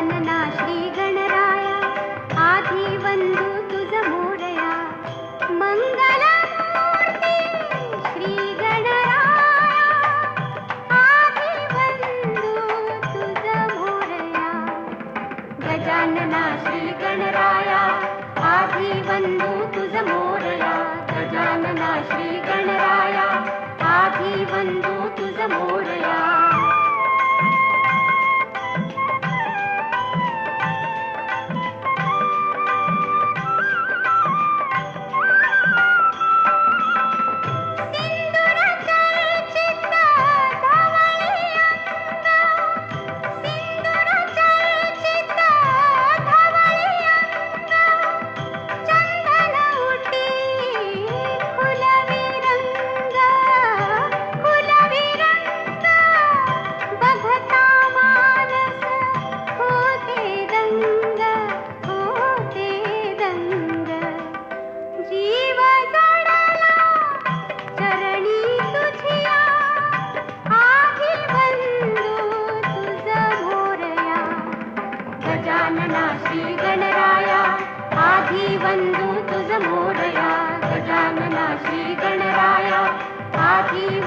गजानना श्री गणराया आधी वंदू तुझ श्री गणराया आधी तुझ गजानना श्री गणराया आधी तुझ गजानना श्री गणराया आधी गजानना श्री गणराया आधी बंधू तुझ मोरया. गजानना श्री गणराया आधी